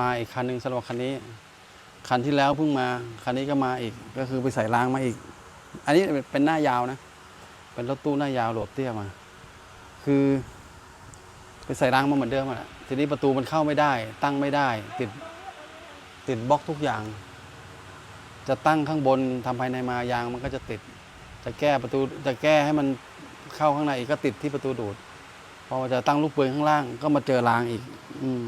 มาอีกคันหนึ่งสำหรับคันนี้ คันที่แล้วเพิ่งมา คันนี้ก็มาอีก ก็คือไปใส่รางมาอีก อันนี้เป็นหน้ายาวนะ เป็นรถตู้หน้ายาวโหลบเตี้ยมา คือ ไปใส่รางมาเหมือนเดิมอะ ทีนี้ประตูมันเข้าไม่ได้ ตั้งไม่ได้ ติด ติดบล็อกทุกอย่าง จะตั้งข้างบนทำภายในมายางมันก็จะติด จะแก้ประตู จะแก้ให้มันเข้าข้างในอีกก็ติดที่ประตูดูด พอจะตั้งลูกปืนข้างล่างก็มาเจอรางอีก อืม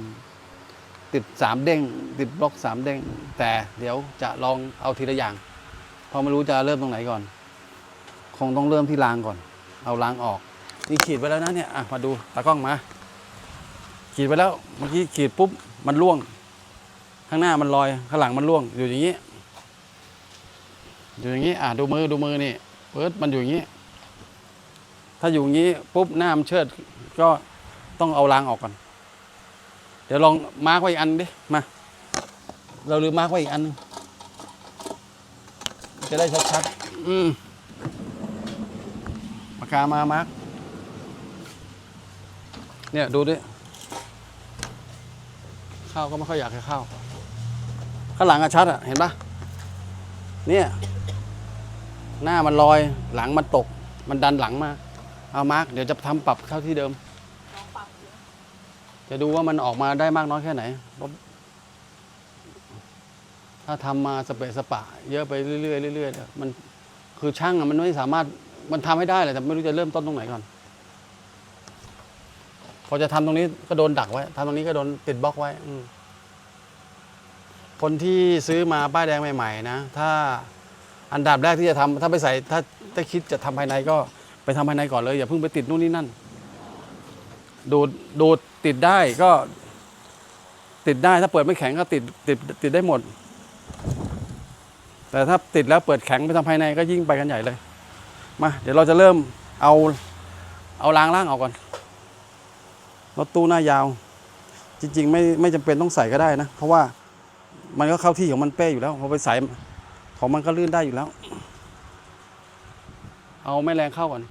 ติดสามเด้ง ติดบล็อกสามเด้ง แต่เดี๋ยวจะลองเอาทีละอย่างเพราะไม่รู้จะเริ่มตรงไหนก่อน คงต้องเริ่มที่รางก่อน เอารางออก นี่ขีดไปแล้วนะเนี่ยอะมาดูตากล้องมา ขีดไปแล้วเมื่อกี้ขีดปุ๊บมันร่วง ข้างหน้ามันลอยข้างหลังมันร่วงอยู่อย่างนี้ อยู่อย่างนี้อะดูมือดูมือนี่เปิดมันอยู่อย่างนี้ ถ้าอยู่อย่างนี้ปุ๊บหน้ามันเชิดก็ต้องเอารางออกก่อน เดี๋ยวลองมาร์กไว้อีกอันดิมา เราลืมมาร์กไว้อีกอันหนึงจะได้ชัดๆอืมปากกามามาร์กเนี่ยดูดิเข้าก็ไม่ค่อยอยากให้เข้าข้างหลังอะชัดอะเห็นปะเนี่ยหน้ามันลอยหลังมันตก มันดันหลังมา เอามาร์กเดี๋ยวจะทำปรับเข้าที่เดิม จะดูว่ามันออกมาได้มากน้อยแค่ไหนราะถ้าทำมาสเปะสปะ เยอะไปเรื่อยๆเรื่อยๆมันคือช่างอะมันไม่สามารถมันทำให้ได้แหละแต่ไม่รู้จะเริ่มต้นตรงไหนก่อน พอจะทำตรงนี้ก็โดนดักไว้ทำตรงนี้ก็โดนติดบล็อกไว้ อืคนที่ซื้อมาป้ายแดงใหม่ ๆ นะ ถ้าอันดับแรกที่จะทำถ้าไปใส่ถ้าถ้าคิดจะทำภายในก็ไปทำภายในก่อนเลย อย่าเพิ่งไปติดนู่นนี่นั่น ดูดดูดติดได้ก็ ติดได้ถ้าเปิดไม่แข็งก็ติดติดติดได้หมด แต่ถ้าติดแล้วเปิดแข็งไปทำภายในก็ยิ่งไปกันใหญ่เลยมาเดี๋ยวเราจะเริ่มเอาเอาล้างล่างออกก่อนรถตู้หน้ายาว จริง ๆ ไม่ไม่จำเป็นต้องใส่ก็ได้นะ เพราะว่ามันก็เข้าที่ของมันเป้อยู่แล้วพอไปใส่ของมันก็ลื่นได้อยู่แล้ว เอาแม่แรงเข้าก่อน